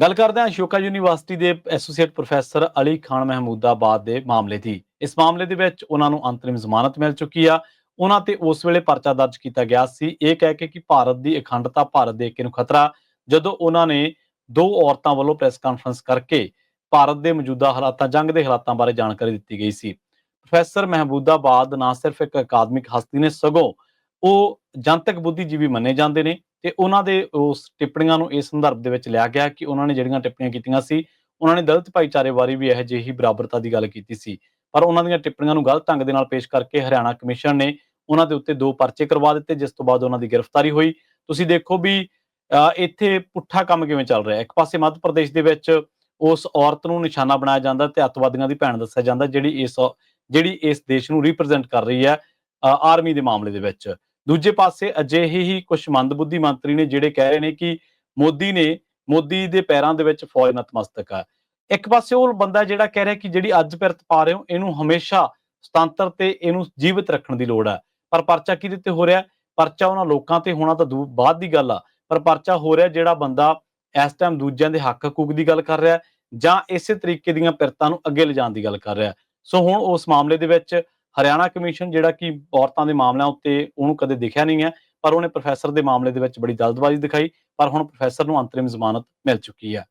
ਗੱਲ ਕਰਦੇ ਹਾਂ ਅਸ਼ੋਕਾ ਯੂਨੀਵਰਸਿਟੀ ਦੇ ਐਸੋਸੀਏਟ ਪ੍ਰੋਫੈਸਰ ਅਲੀ ਖਾਨ ਮਹਿਮੂਦਾਬਾਦ ਦੇ ਮਾਮਲੇ ਦੀ। ਇਸ ਮਾਮਲੇ ਦੇ ਵਿੱਚ ਉਹਨਾਂ ਨੂੰ ਅੰਤਰਿਮ ਜ਼ਮਾਨਤ ਮਿਲ ਚੁੱਕੀ ਆ। ਉਹਨਾਂ ਤੇ ਉਸ ਵੇਲੇ ਪਰਚਾ ਦਰਜ ਕੀਤਾ ਗਿਆ ਸੀ। ਇਹ ਕਹਿ ਕੇ ਕਿ ਭਾਰਤ ਦੀ ਅਖੰਡਤਾ ਭਾਰਤ ਦੇ ਏਕੇ ਨੂੰ ਖਤਰਾ। ਜਦੋਂ ਉਹਨਾਂ ਨੇ ਦੋ ਔਰਤਾਂ ਵੱਲੋਂ ਪ੍ਰੈਸ ਕਾਨਫਰੰਸ ਕਰਕੇ ਭਾਰਤ ਦੇ ਮੌਜੂਦਾ ਹਾਲਾਤਾਂ, ਜੰਗ ਦੇ ਹਾਲਾਤਾਂ ਬਾਰੇ ਜਾਣਕਾਰੀ ਦਿੱਤੀ ਗਈ ਸੀ। ਪ੍ਰੋਫੈਸਰ ਮਹਿਮੂਦਾਬਾਦ ਨਾ ਸਿਰਫ ਇੱਕ ਅਕਾਦਮਿਕ ਹਸਤੀ ਨੇ, ਸਗੋਂ ਉਹ ਜਨਤਕ ਬੁੱਧੀਜੀਵੀ ਮੰਨੇ ਜਾਂਦੇ ਨੇ। ਤੇ ਉਹਨਾਂ ਦੇ ਉਸ ਟਿੱਪਣੀਆਂ ਨੂੰ ਇਸ ਸੰਦਰਭ ਦੇ ਵਿੱਚ ਲਿਆ ਗਿਆ ਕਿ ਉਹਨਾਂ ਨੇ ਜਿਹੜੀਆਂ ਟਿੱਪਣੀਆਂ ਕੀਤੀਆਂ ਸੀ ਉਹਨਾਂ ਨੇ ਦਲਿਤ ਭਾਈਚਾਰੇ ਬਾਰੇ ਵੀ ਇਹੋ ਜਿਹੀ ਬਰਾਬਰਤਾ ਦੀ ਗੱਲ ਕੀਤੀ ਸੀ। ਪਰ ਉਹਨਾਂ ਦੀਆਂ ਟਿੱਪਣੀਆਂ ਨੂੰ ਗਲਤ ਢੰਗ ਦੇ ਨਾਲ ਪੇਸ਼ ਕਰਕੇ ਹਰਿਆਣਾ ਕਮਿਸ਼ਨ ਨੇ ਉਹਨਾਂ ਦੇ ਉੱਤੇ ਦੋ ਪਰਚੇ ਕਰਵਾ ਦਿੱਤੇ ਜਿਸ ਤੋਂ ਬਾਅਦ ਉਹਨਾਂ ਦੀ ਗ੍ਰਿਫਤਾਰੀ ਹੋਈ। ਤੁਸੀਂ ਦੇਖੋ ਵੀ ਅਹ, ਇੱਥੇ ਪੁੱਠਾ ਕੰਮ ਕਿਵੇਂ ਚੱਲ ਰਿਹਾ ਇੱਕ ਪਾਸੇ ਮੱਧ ਪ੍ਰਦੇਸ਼ ਦੇ ਵਿੱਚ ਉਸ ਔਰਤ ਨੂੰ ਨਿਸ਼ਾਨਾ ਬਣਾਇਆ ਜਾਂਦਾ ਤੇ ਅੱਤਵਾਦੀਆਂ ਦੀ ਭੈਣ ਦੱਸਿਆ ਜਾਂਦਾ ਜਿਹੜੀ ਇਸ ਜਿਹੜੀ ਇਸ ਦੇਸ਼ ਨੂੰ ਰਿਪਰੈਜ਼ੈਂਟ ਕਰ ਰਹੀ ਹੈ ਆਰਮੀ ਦੇ ਮਾਮਲੇ ਦੇ ਵਿੱਚ। ਦੂਜੇ ਪਾਸੇ ਅਜਿਹੇ ਹੀ ਕੁਝ ਮੰਦਬੁੱਧੀ ਮੰਤਰੀ ਨੇ ਜਿਹੜੇ ਕਹਿ ਰਹੇ ਨੇ ਕਿ ਮੋਦੀ ਨੇ, ਮੋਦੀ ਦੇ ਪੈਰਾਂ ਦੇ ਵਿੱਚ ਫੌਜ ਨਤਮਸਤਕ ਆ। ਇੱਕ ਪਾਸੇ ਉਹ ਬੰਦਾ ਜਿਹੜਾ ਕਹਿ ਰਿਹਾ ਕਿ ਜਿਹੜੀ ਅੱਜ ਪਿਰਤ ਪਾ ਰਹੇ ਹੋ, ਇਹਨੂੰ ਹਮੇਸ਼ਾ ਸੁਤੰਤਰ ਤੇ ਇਹਨੂੰ ਜੀਵਿਤ ਰੱਖਣ ਦੀ ਲੋੜ ਹੈ ਪਰ ਪਰਚਾ ਕਿਹਦੇ ਤੇ ਹੋ ਰਿਹਾ? ਪਰਚਾ ਉਹਨਾਂ ਲੋਕਾਂ ਤੇ ਹੋਣਾ ਤਾਂ ਦੂ- ਬਾਅਦ ਦੀ ਗੱਲ ਆ। ਪਰ ਪਰਚਾ ਹੋ ਰਿਹਾ ਜਿਹੜਾ ਬੰਦਾ ਇਸ ਟਾਈਮ ਦੂਜਿਆਂ ਦੇ ਹੱਕ ਹਕੂਕ ਦੀ ਗੱਲ ਕਰ ਰਿਹਾ, ਜਾਂ ਇਸੇ ਤਰੀਕੇ ਦੀਆਂ ਪਿਰਤਾਂ ਨੂੰ ਅੱਗੇ ਲਿਜਾਣ ਦੀ ਗੱਲ ਕਰ ਰਿਹਾ। ਸੋ ਹੁਣ ਉਸ ਮਾਮਲੇ ਦੇ ਵਿੱਚ ਹਰਿਆਣਾ ਕਮਿਸ਼ਨ ਜਿਹੜਾ ਕਿ ਔਰਤਾਂ ਦੇ ਮਾਮਲਿਆਂ ਉੱਤੇ ਉਹਨੂੰ ਕਦੇ ਦਿਖਿਆ ਨਹੀਂ ਹੈ, ਪਰ ਉਹਨੇ ਪ੍ਰੋਫੈਸਰ ਦੇ ਮਾਮਲੇ ਦੇ ਵਿੱਚ ਬੜੀ ਜਲਦਬਾਜ਼ੀ ਦਿਖਾਈ, ਪਰ ਹੁਣ ਪ੍ਰੋਫੈਸਰ ਨੂੰ ਅੰਤਰਿਮ ਜ਼ਮਾਨਤ ਮਿਲ ਚੁੱਕੀ ਹੈ।